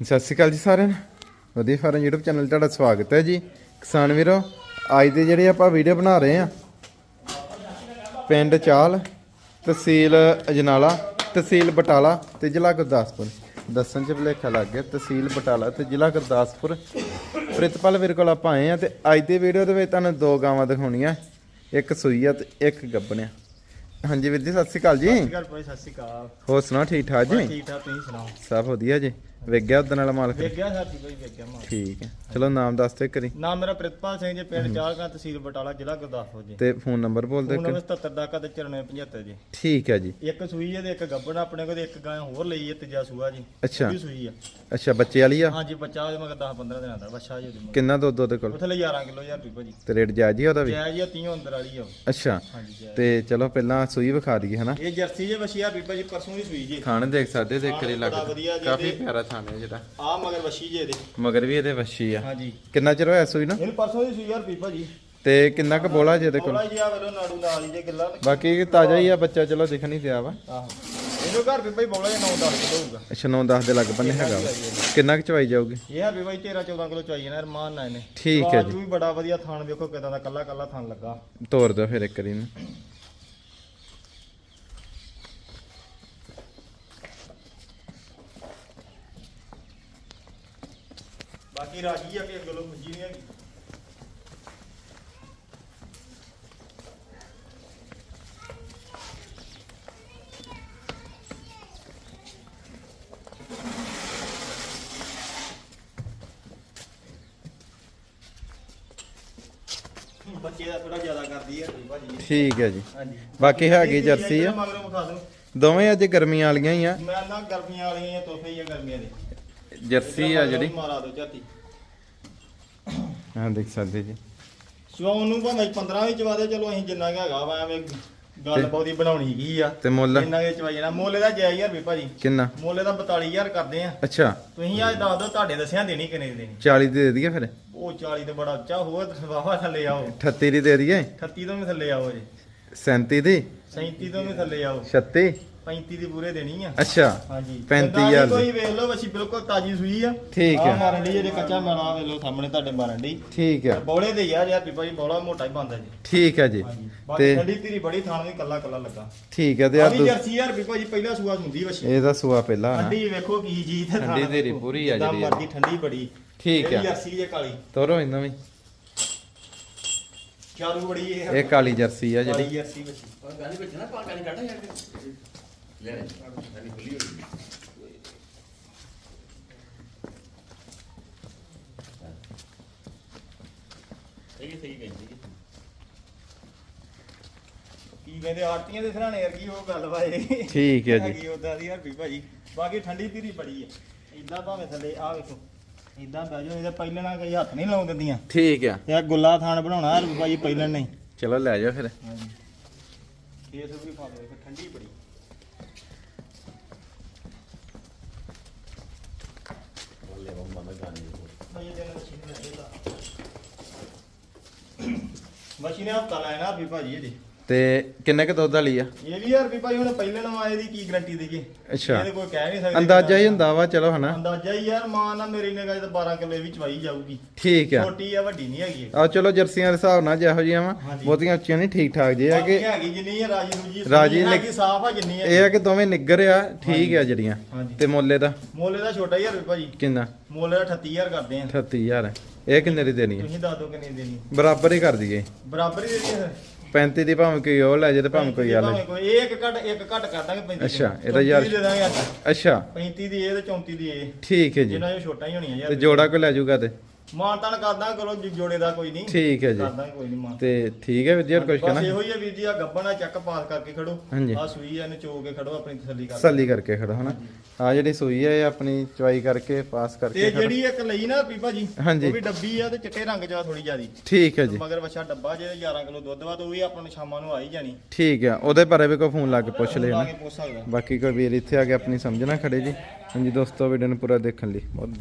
ਸਤਿ ਸ਼੍ਰੀ ਅਕਾਲ ਜੀ ਸਾਰਿਆਂ ਨੂੰ। ਵਧੀਆ ਫਾਰਮ YouTube ਚੈਨਲ 'ਤੇ ਤੁਹਾਡਾ ਸਵਾਗਤ ਹੈ ਜੀ। ਕਿਸਾਨ ਵੀਰੋ ਅੱਜ ਦੇ ਜਿਹੜੇ ਆਪਾਂ ਵੀਡੀਓ ਬਣਾ ਰਹੇ ਆ ਪਿੰਡ ਚਾਲ ਤਹਿਸੀਲ ਅਜਨਾਲਾ ਤਹਿਸੀਲ ਬਟਾਲਾ ਤੇ ਜ਼ਿਲ੍ਹਾ ਗੁਰਦਾਸਪੁਰ। ਦੱਸਣ ਚ ਭੁਲੇਖਾ ਲੱਗ ਗਿਆ ਤਹਿਸੀਲ ਬਟਾਲਾ ਤੇ ਜ਼ਿਲ੍ਹਾ ਗੁਰਦਾਸਪੁਰ। ਪ੍ਰਿਤਪਾਲ ਵੀਰ ਕੋਲ ਆਪਾਂ ਆਏ ਆ ਤੇ ਅੱਜ ਦੀ ਵੀਡੀਓ ਦੇ ਵਿੱਚ ਤੁਹਾਨੂੰ ਦੋ ਗਾਵਾਂ ਦਿਖਾਉਣੀਆਂ ਇੱਕ ਸੂਈ ਆ ਤੇ ਇੱਕ ਗੱਬਣਿਆ। ਹਾਂਜੀ ਵੀਰ ਜੀ ਸਤਿ ਸ਼੍ਰੀ ਅਕਾਲ ਜੀ। ਸਤਿ ਸ਼੍ਰੀ ਅਕਾਲ ਭਾਈ ਸਤਿ ਸ਼੍ਰੀ ਅਕਾਲ। ਹੋਰ ਸੁਣਾਓ ਠੀਕ ਠਾਕ ਜੀ? ਠੀਕ ਠਾਕ ਤੁਸੀਂ ਸੁਣਾਓ? ਸਭ ਵਧੀਆ ਜੀ। ਵੇਖ ਗਿਆ ਮਾਲਕ ਵੇਖ ਗਿਆ ਸਾਡੀ ਭਾਈ ਵੇਖ ਗਿਆ ਠੀਕ ਹੈ। ਚਲੋ ਨਾਮ ਦੱਸ ਤੇ ਕਰੀ ਨਾਮ ਮੇਰਾ ਪ੍ਰਿਤਪਾਲ ਸਿੰਘ ਜੀ ਪਿੰਡ ਚਾਲਕਾਂ ਤਹਿਸੀਲ ਬਟਾਲਾ ਜ਼ਿਲ੍ਹਾ ਗੁਰਦਾਸਪੁਰ ਜੀ। ਤੇ ਫੋਨ ਨੰਬਰ ਬੋਲ ਦੇ ਫੋਨ ਨੰਬਰ 77 ਦਾ ਕਦੇ 9475 ਜੀ। ਠੀਕ ਹੈ ਜੀ। ਇੱਕ ਸੂਈ ਹੈ ਤੇ ਇੱਕ ਗੱਬੜ ਆਪਣੇ ਕੋਲ ਤੇ ਇੱਕ ਗਾਂ ਹੋਰ ਲਈ ਹੈ ਤੀਜਾ ਸੂਆ ਜੀ। ਅੱਛਾ। ਵੀ ਸੂਈ ਆ। ਅੱਛਾ ਬੱਚੇ ਵਾਲੀ ਆ? ਹਾਂਜੀ ਬੱਚਾ ਉਹਦੇ ਮਗਰ 10 15 ਦਿਨਾਂ ਦਾ ਬੱਚਾ ਜੀ ਉਹਦੇ ਮਗਰ। ਕਿੰਨਾ ਦੁੱਧ ਉਹਦੇ ਕੋਲ? ਉੱਥੇ ਲਈ 11 ਕਿਲੋ ਯਾਰ ਰੁਪਏ ਭਾਜੀ। ਤੇ ਰੇਟ ਜਾਇਜ਼ ਹੀ ਆ ਉਹਦਾ ਵੀ? ਜੈ ਜੀ 30 ਅੰਦਰ ਵਾਲੀ ਆ ਉਹ। ਅੱਛਾ। ਹਾਂਜੀ ਜੈ ਤੇ ਚਲੋ ਪਹਿਲਾਂ ਸੂਈ ਵਿਖਾ ਦਈਏ ਹਨਾ? ਇਹ ਜਰਸੀ ਜੇ ਵਸ਼ੀ ਆ ਬੀਬਾ ਜੀ ਪਰਸੋਂ ਦੀ ਸੂਈ ਜੀ। ਖਾਣ ਦੇਖ ਸਕਦੇ ਦੇਖ ਕਰੀ ਲੱਗਦਾ ਕਾਫੀ। ਪਿਆਰਾ ਥਾਣ ਹੈ ਜਿਹੜਾ। ਆ ਮਗਰ ਵਸ਼ੀ ਜੇ ਦੇ ਮਗਰ ਵੀ ਇਹਦੇ ਵੱਛੀ ਆ। ਹਾਂਜੀ। ਕਿੰਨਾ ਚਿਰ ਹੋਇਆ ਸੂਈ ਨਾ? ਇਹਨੂੰ ਪਰਸੋਂ ਦੀ ਸੂਈ ਯਾਰ ਬੀਬਾ ਜੀ ਤੇ ਕਿੰਨਾ ਕੁ ਬੋਲਾ ਜੀ ਇਹਦੇ ਕੋਲ? ਕੋਲਾ ਜੀ ਆ ਵੇਲੋ ਨਾੜੂ ਨਾਲ ਹੀ ਜੇ ਗਿੱਲਾ ਬਾਕੀ ਤਾਜ਼ਾ ਹੀ ਆ ਬੱਚਾ ਚਲੋ ਦਿਖ ਨਹੀਂ ਦਿਆ ਵਾ। ਆਹੋ। ਇਹਨੂੰ ਘਰ ਵੀ ਭਾਈ ਬੋਲਾ ਜੇ 9-10 ਕਿਲੋ ਹੋਊਗਾ। ਅੱਛਾ 9-10 ਦੇ ਲੱਗ ਬੰਨੇ ਹੈਗਾ ਵਾ। ਕਿੰਨਾ ਕੁ ਚਵਾਈ ਜਾਊਗੀ? ਇਹ ਹੈ ਵੀ ਭਾਈ 13-14 ਕਿਲੋ ਚਾਹੀਏ ਨਾ ਰਮਾਨ ਨਾ ਇਹਨੇ। ਠੀਕ ਹੈ ਜੀ। ਵੀ ਬੜਾ ਵਧੀਆ ਥਾਣ ਵੇਖੋ ਕਿਦਾਂ ਦਾ ਕੱਲਾ ਕੱਲਾ ਥਾਣ ਲੱਗਾ। ਤੋਰ ਦਿਓ ਫਿਰ ਇੱਕ ਵਾਰੀ ਨੂੰ ਬਾਕੀ ਰਾਜੀ ਆ ਕਿ ਅੱਗੇ ਲੋ ਮੁੰਜੀ ਨਹੀਂ ਹੈਗੀ। ਬੱਚੇ ਦਾ ਥੋੜਾ ਜ਼ਿਆਦਾ ਕਰਦੀ ਭਾਜੀ। ਠੀਕ ਹੈ ਜੀ। ਹਾਂਜੀ। ਬਾਕੀ ਹੈਗੀ ਜਰਸੀ ਆ? ਮਗਰੋਂ ਵਿਖਾ ਦਿਓ। ਦੋਵੇਂ ਅੱਜ ਗਰਮੀਆਂ ਵਾਲੀਆਂ ਹੀ ਆ। ਮੈਂ ਨਾ ਗਰਮੀਆਂ ਵਾਲੀਆਂ ਤੋਹਫੇ ਹੀ ਆ ਗਰਮੀਆਂ ਦੇ। ਜਰਸੀ ਆ ਜਿਹੜੀ। ਮਾਰਾ ਦੋ ਝਾਤੀ। ਹਾਂ ਦੇਖ ਸਕਦੇ ਜੀ। ਸਵਾਉਣ ਨੂੰ ਭਾਵੇਂ 15 ਵਿੱਚ ਵਾਦੇ ਚਲੋ ਅਸੀਂ ਜਿੰਨਾ ਕੁ ਹੈਗਾ ਵਾ ਐਵੇਂ ਗੱਲ ਬਹੁਤੀ ਬਣਾਉਣੀ ਕੀ ਆ। ਤੇ ਮੁੱਲ? ਇੰਨਾ ਵਿੱਚ ਚਵਾਈ ਜਾਣਾ ਮੁੱਲ ਦਾ ਜਾਇਜ਼ ਯਾਰ ਵੀ ਭਾਜੀ। ਕਿੰਨਾ? ਮੁੱਲ ਦਾ 42000 ਕਰਦੇ ਆ। ਅੱਛਾ। ਤੁਸੀਂ ਅੱਜ ਦੱਸ ਦਿਓ ਤੁਹਾਡੇ ਦੱਸਿਆ ਦੇਣੀ ਕਿੰਨੇ ਦੀ ਦੇਣੀ। 40 ਦੀ ਦੇ ਦਈਏ ਫਿਰ? ਉਹ 40 ਤੇ ਬੜਾ ਉੱਚਾ ਹੋਰ ਵਾਵਾ ਥੱਲੇ ਆਓ। 38 ਦੀ ਦੇ ਦਈਏ? 38 ਤੋਂ ਵੀ ਥੱਲੇ ਆਓ ਜੀ। 37 ਦੀ? 37 ਤੋਂ ਵੀ ਥੱਲੇ ਆਓ। 36 35 ਦੀ ਪੂਰੇ ਦੇਣੀ ਆ। ਅੱਛਾ ਹਾਂਜੀ। 35,000 ਦੀ। ਕੋਈ ਵੇਖ ਲਓ ਵਸੀ ਬਿਲਕੁਲ ਤਾਜੀ ਸੂਈ ਆ। ਠੀਕ ਆਹ ਹੈ। ਮਾਰਨ ਦੀ ਜੇ ਕੱਚਾ ਮਾਰਾ ਵੇਖ ਲਓ ਸਾਹਮਣੇ ਤੁਹਾਡੇ ਮਾਰਨ ਦੀ ਠੀਕ ਹੈ ਬੋਲੇ ਦੇ ਯਾਰ ਯਾਰ ਭਾਜੀ ਬੋਲਾ ਮੋਟਾ ਹੀ ਬੰਦਾ ਜੀ। ਠੀਕ ਹੈ ਜੀ। ਹਾਂਜੀ। ਬਾਕੀ ਤੇ ਠੰਡੀ ਧੀਰੀ ਬੜੀ ਥਾਣ ਵੀ ਕੱਲਾ ਕੱਲਾ ਲੱਗਾ। ਠੀਕ ਤੇ ਆ ਆਹ ਵੀ ਜਰਸੀ ਯਾਰ ਵੀ ਭਾਜੀ ਪਹਿਲਾ ਸੂਆ ਹੁੰਦੀ ਵਸੀ। ਇਹਦਾ ਸੂਆ ਪਹਿਲਾ ਠੰਡੀ ਵੇਖੋ ਕੀ ਜੀ ਤੇ ਠੰਡੀ ਧੀਰੀ ਪੂਰੀ ਆ ਜਿਹੜੀ ਮਰਜ਼ੀ ਠੰਡੀ ਬੜੀ। ਠੀਕ ਹੈ ਜਰਸੀ ਜੇ ਕਾਲੀ। ਤੋਰੋ ਇਹਨਾਂ ਵੀ। ਚਾਰੂ ਬੜੀ ਇਹ ਇਹ ਕਾਲੀ ਜਰਸੀ ਆ ਕਾਲੀ ਜਿਹੜੀ। ਜਰਸੀ ਵਸੀ। ਗਾਲੀ ਵਿੱਚ ਨਾ ਪਾ ਗਾਲੀ ਕੱਢਣਾ ਯਾਰ। ਲੈ ਲੈ ਗਾਲੀ ਖੁੱਲੀ ਹੋ ਗਈ ਸਹੀ ਸਹੀ ਕਹਿੰਦੀ ਕੀ ਕਹਿੰਦੇ ਆਰਤੀਆਂ ਦੇ ਸਰਾਣੇ ਵਰਗੀ ਉਹ ਗੱਲ ਵਾ ਇਹ। ਠੀਕ ਹੈ ਜੀ। ਹੈਗੀ ਉਦਾਂ ਦੀ ਹਰਪੀ ਭਾਜੀ। ਬਾਕੀ ਠੰਡੀ ਧੀਰੀ ਬੜੀ ਹੈ ਇਦਾਂ ਭਾਵੇਂ ਥੱਲੇ ਆ ਵੇਖੋ। ਇਦਾਂ ਬਹਿ ਜਾਓ ਇਹਦੇ ਪਹਿਲਾਂ ਨਾਲ ਕਈ ਹੱਥ ਨਹੀਂ ਲਾਉਣ ਦਿੰਦੀਆਂ। ਠੀਕ ਆ। ਆ ਗੁੱਲਾ ਥਾਣ ਬਣਾਉਣਾ ਹਰਪੀ ਭਾਜੀ ਪਹਿਲਾਂ ਨਹੀਂ। ਚਲੋ ਲੈ ਜਾਓ ਫਿਰ। ਹਾਂਜੀ। ਖੇਸ ਵੀ ਪਾ ਦੋ ਠੰਡੀ ਬੜੀ ਬੋਲੇ ਬੰਮਾ ਦਾ ਗਾਣੇ ਭਾਜੀ ਦਿਨ ਮਸ਼ੀਨ ਲੈ ਦਿੱਤਾ ਹਫਤਾ ਭਾਜੀ ਇਹਦੀ। ਤੇ ਕਿੰਨੇ ਕ ਦੁੱਧ ਵਾਲੀ ਆ? ਇਹ ਵੀ ਹਰਪੀ ਭਾਜੀ ਹੁਣ ਪਹਿਲਾਂ ਨਵਾਂ ਇਹਦੀ ਕੀ ਗਰੰਟੀ ਦੇਗੇ ਅੱਛਾ। ਇਹਦੇ ਕੋਈ ਕਹਿ ਨਹੀਂ ਸਕਦੇ ਅੰਦਾਜ਼ਾ ਹੀ ਹੁੰਦਾ ਵਾ ਚਲੋ ਹਨਾ। ਅੰਦਾਜ਼ਾ ਹੀ ਯਾਰ ਮਾਂ ਨਾ ਮੇਰੀ ਨਿਗਾਹ 'ਚ ਤਾਂ 12 ਕਿੱਲੇ ਵੀ ਚਵਾਈ ਜਾਊਗੀ। ਠੀਕ ਆ। ਛੋਟੀ ਆ ਵੱਡੀ ਨਹੀਂ ਹੈਗੀ। ਆ ਚਲੋ ਜਰਸੀਆਂ ਦੇ ਹਿਸਾਬ ਨਾਲ ਜਿਹੋ ਜਿਹੀਆਂ ਵਾ। ਬਹੁਤੀਆਂ ਉੱਚੀਆਂ ਨਹੀਂ ਠੀਕ ਠਾਕ ਜੇ ਆ ਕਿ ਹੈਗੀ ਜਿੰਨੀ ਹੈ ਰਾਜੀ ਰੂਜੀ ਰਾਜੀ ਨਿਕ- ਸਾਫ਼ ਆ ਜਿੰਨੀ ਹੈ ਇਹ ਆ ਕਿ ਦੋਵੇਂ ਨਿੱਗਰ ਆ ਠੀਕ ਆ ਜਿਹੜੀਆਂ। ਤੇ ਮੁੱਲੇ ਦਾ? ਮੋਲੇ ਦਾ ਛੋਟਾ ਹੀ ਹਰਪੀ ਭਾਜੀ। ਕਿੰਨਾ? ਮੋਲੇ ਦਾ 38000 ਕਰਦੇ ਆ। 38000 ਇਹ ਕਿੰਨੇ ਦੀ ਦੇਣੀ ਹੈ? ਤੁਸੀਂ ਦੱਸ ਦਿਓ ਕਿੰਨੀ ਦੇਣੀ ਬਰਾਬਰ ਹੀ ਕਰ ਦਈਏ। ਬਰਾਬਰ ਹੀ ਦੇਣੀ ਹੈ 35 ਦੀ ਭਾਵੇਂ ਕੋਈ ਉਹ ਲੈ ਜੇ ਤੇ ਭਾਵੇਂ ਕੋਈ ਆ ਲੈ ਭਾਵੇਂ ਕੋਈ ਇਹ ਇੱਕ ਘੱਟ ਇੱਕ ਘੱਟ ਕਰ ਦਾਂਗੇ 35 ਅੱਛਾ, ਇਹਦਾ ਯਾਰ- ਦੇ ਦਾਂਗੇ ਅੱਜ। ਅੱਛਾ। 35 ਦੀ ਇਹ ਤੇ 34 ਦੀ ਇਹ। ਠੀਕ ਹੈ ਜੀ। ਜਿੰਨਾ ਇਹ ਛੋਟਾ ਹੀ ਹੋਣੀ ਆ ਤੇ ਯਾਰ। ਜੋੜਾ ਕੋ ਲੈ ਜਾਊਗਾ ਤੇ? ਮਾਨਤਾਨ ਕਰਦਾ ਕਰੋ ਜੀ ਜੋੜੇ ਦਾ ਕੋਈ ਨਹੀਂ। ਠੀਕ ਹੈ ਜੀ। ਕਰਦਾ ਕੋਈ ਨਹੀਂ ਮਾਨ ਤੇ ਠੀਕ ਹੈ ਵੀਰ ਜੀ ਹੋਰ ਕੁਝ ਬਸ ਕਹਿਣਾ? ਇਹੋ ਹੀ ਆ ਵੀਰ ਜੀ ਆ ਗੱਬਣਾ ਚੱਕ ਪਾਸ ਕਰਕੇ ਖੜੋ। ਹਾਂਜੀ। ਆ ਸੂਈ ਆ ਇਹਨੂੰ ਚੋ ਕੇ ਖੜੋ ਆਪਣੀ ਤਸੱਲੀ ਕਰ ਤਸੱਲੀ ਕਰਕੇ ਖੜਾ ਹਨਾ? ਆ ਜਿਹੜੀ ਸੂਈ ਹੈ ਇਹ ਆਪਣੀ ਚਵਾਈ ਕਰਕੇ ਪਾਸ ਤੇ ਕਰਕੇ ਖੜਾ। ਜਿਹੜੀ ਇੱਕ ਲਈ ਨਾ ਪੀਪਾ ਜੀ ਹਾਂਜੀ। ਉਹ ਵੀ ਡੱਬੀ ਆ ਤੇ ਚਿੱਟੇ ਰੰਗ ਚ ਆ ਥੋੜੀ ਜਿਆਦੀ। ਠੀਕ ਹੈ ਜੀ। ਮਗਰ ਵੱਛਾ ਡੱਬਾ ਜੇ 11 ਕਿਲੋ ਦੁੱਧ ਵਾ ਤੇ ਉਹ ਵੀ ਆਪਾਂ ਨੂੰ ਸ਼ਾਮਾਂ ਨੂੰ ਆ ਹੀ ਜਾਣੀ। ਠੀਕ ਹੈ ਉਹਦੇ ਬਾਰੇ ਵੀ ਕੋਈ ਫੋਨ ਲਾ ਕੇ ਪੁੱਛ ਲਾ ਲੈਣਾ ਕੇ ਪੁੱਛ ਸਕਦਾ। ਬਾਕੀ ਕੋਈ ਵੀਰ ਇੱਥੇ ਆ ਕੇ ਆਪਣੀ ਸਮਝਣਾ ਖੜੇ ਜੀ। ਹਾਂਜੀ ਦੋਸਤੋ ਵੀਡੀਓ ਨੂੰ ਪੂਰਾ ਦੇਖਣ ਲਈ ਬਹੁਤ ਬਹੁਤ